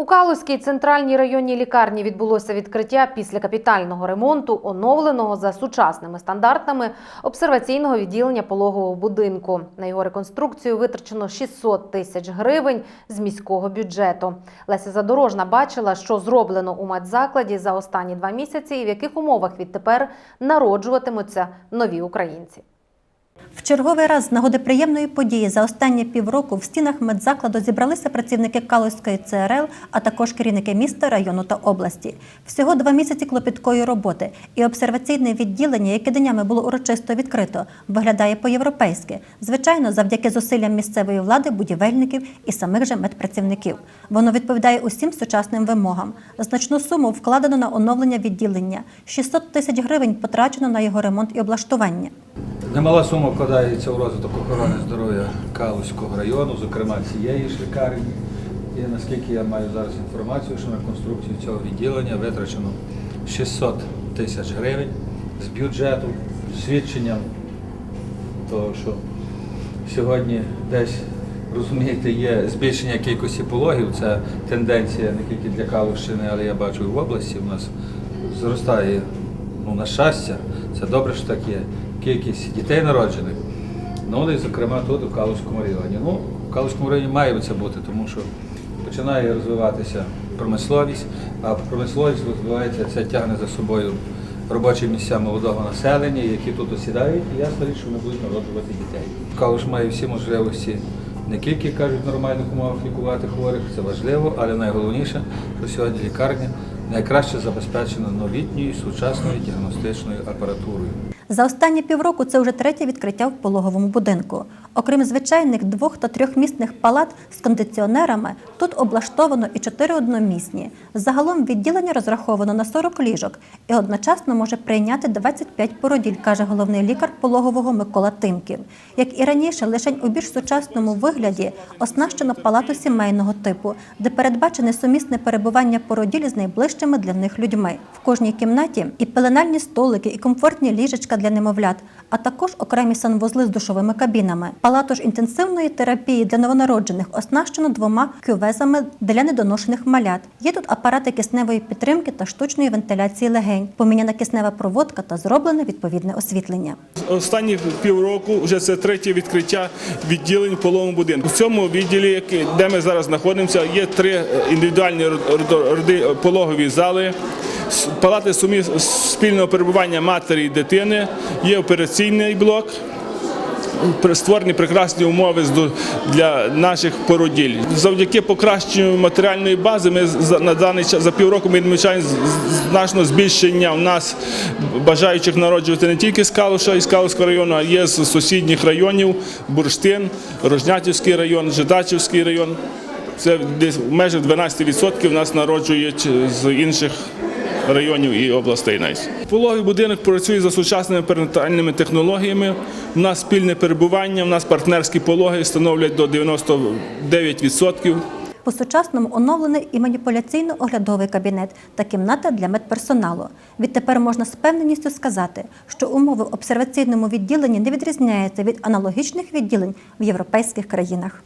У Калузькій центральній районній лікарні відбулося відкриття після капітального ремонту, оновленого за сучасними стандартами обсерваційного відділення пологового будинку. На його реконструкцію витрачено 600 тисяч гривень з міського бюджету. Леся Задорожна бачила, що зроблено у медзакладі за останні два місяці і в яких умовах відтепер народжуватимуться нові українці. В черговий раз з нагоди приємної події за останні півроку в стінах медзакладу зібралися працівники Калузької ЦРЛ, а також керівники міста, району та області. Всього два місяці клопіткої роботи, і обсерваційне відділення, яке днями було урочисто відкрито, виглядає по-європейськи. Звичайно, завдяки зусиллям місцевої влади, будівельників і самих же медпрацівників. Воно відповідає усім сучасним вимогам. Значну суму вкладено на оновлення відділення. 600 тисяч гривень потрачено на його ремонт і облаштування. Немала сума вкладається у розвиток охорони здоров'я Калузького району, зокрема цієї ж лікарні. І наскільки я маю зараз інформацію, що на конструкцію цього відділення витрачено 600 тисяч гривень з бюджету, свідченням того, що сьогодні десь, розумієте, є збільшення кількості пологів. Це тенденція не тільки для Калущини, але я бачу і в області. У нас зростає, ну, на щастя, це добре, що так є, кількість дітей народжених. Ну, і зокрема тут, у Калузькому районі. Ну, в Калузькому районі має це бути, тому що починає розвиватися промисловість, а промисловість розвивається, це тягне за собою робочі місця молодого населення, які тут осідають, і ясно річ, що вони будуть народжувати дітей. Калуш має всі можливості не тільки кажуть в нормальних умовах лікувати хворих, це важливо, але найголовніше, що сьогодні лікарня найкраще забезпечена новітньою сучасною діагностичною апаратурою. За останні півроку це вже третє відкриття в пологовому будинку. Окрім звичайних двох та трьохмісних палат з кондиціонерами, тут облаштовано і чотири одномісні. Загалом відділення розраховано на 40 ліжок і одночасно може прийняти 25 породіль, каже головний лікар пологового Микола Тимків. Як і раніше, лише у більш сучасному вигляді оснащено палату сімейного типу, де передбачене сумісне перебування породіль з найближчими для них людьми. В кожній кімнаті і пеленальні столики, і комфортні ліжечка для немовлят, а також окремі санвузли з душовими кабінами. Палату ж інтенсивної терапії для новонароджених оснащено двома кювезами для недоношених малят. Є тут апарати кисневої підтримки та штучної вентиляції легень, поміняна киснева проводка та зроблене відповідне освітлення. Останні півроку вже це третє відкриття відділень в пологовому будинку. У цьому відділі, де ми зараз знаходимося, є три індивідуальні пологові зали. Палати спільного перебування матері і дитини, є операційний блок, створені прекрасні умови для наших породіль. Завдяки покращенню матеріальної бази ми на даний час за півроку ми відмічаємо значно збільшення у нас бажаючих народжувати не тільки з Калуша і з Калуського району, а є з сусідніх районів Бурштин, Рожнятівський район, Жидачівський район. Це десь в межах 12% в нас народжують з інших районів і областей навіть. Пологовий будинок працює за сучасними перинатальними технологіями. У нас спільне перебування, у нас партнерські пологи становлять до 99%. По-сучасному оновлений і маніпуляційно-оглядовий кабінет та кімната для медперсоналу. Відтепер можна з певненістю сказати, що умови в обсерваційному відділенні не відрізняються від аналогічних відділень в європейських країнах.